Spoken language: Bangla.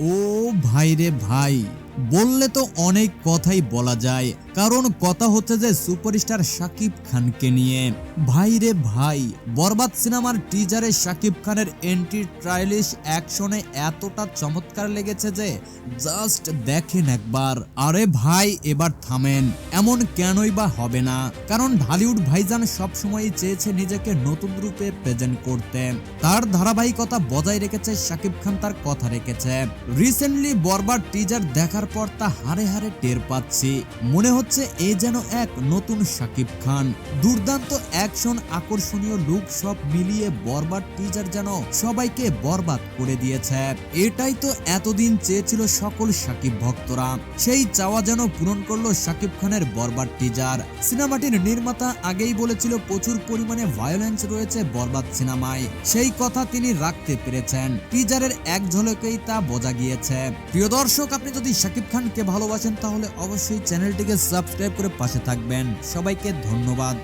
ও ভাই রে ভাই বললে তো অনেক কথাই বলা যায়। কারণ কথা হচ্ছে যে সুপারস্টার শাকিব খানকে নিয়ে। ভাই রে ভাই, বরবাদ সিনেমার টিজারে শাকিব খানের এন্ট্রি ট্রাইলিশ অ্যাকশনে এতটা চমৎকার লেগেছে যে জাস্ট দেখেন একবার। আরে ভাই, এবার থামেন। এমন কেনই বা হবে না। কারণ ঢালিউড ভাইজান সবসময়ই চেয়েছে নিজেকে নতুন রূপে প্রেজেন্ট করতে। তার ধারাবাহিকতা বজায় রেখেছে শাকিব খান তার কথা রেখেছে। রিসেন্টলি বরবাদ টিজার দেখার পর তা হারে হারে টের পাচ্ছি। মনে হচ্ছে এ যেন এক নতুন শাকিব খান। দুর্দান্ত অ্যাকশন, আকর্ষণীয় লুক সব মিলিয়ে বরবাদ টিজার যেন সবাইকে বরবাদ করে দিয়েছে। এটাই তো এতদিন চেয়েছিল সকল শাকিব ভক্তরা। সেই চাওয়া যেন পূরণ করল শাকিব খানের বরবাদ টিজার সিনেমাটির নির্মাতা আগেই বলেছিল প্রচুর পরিমাণে ভায়োলেন্স রয়েছে বরবাদ সিনেমায়। সেই কথা তিনি রাখতে পেরেছেন। টিজারের এক ঝলকেই তা বোঝা গিয়েছে। প্রিয় দর্শক, আপনি যদি শাকিব খানকে ভালোবাসেন, তাহলে অবশ্যই চ্যানেলটিকে সাবস্ক্রাইব করে পাশে থাকবেন। সবাইকে ধন্যবাদ।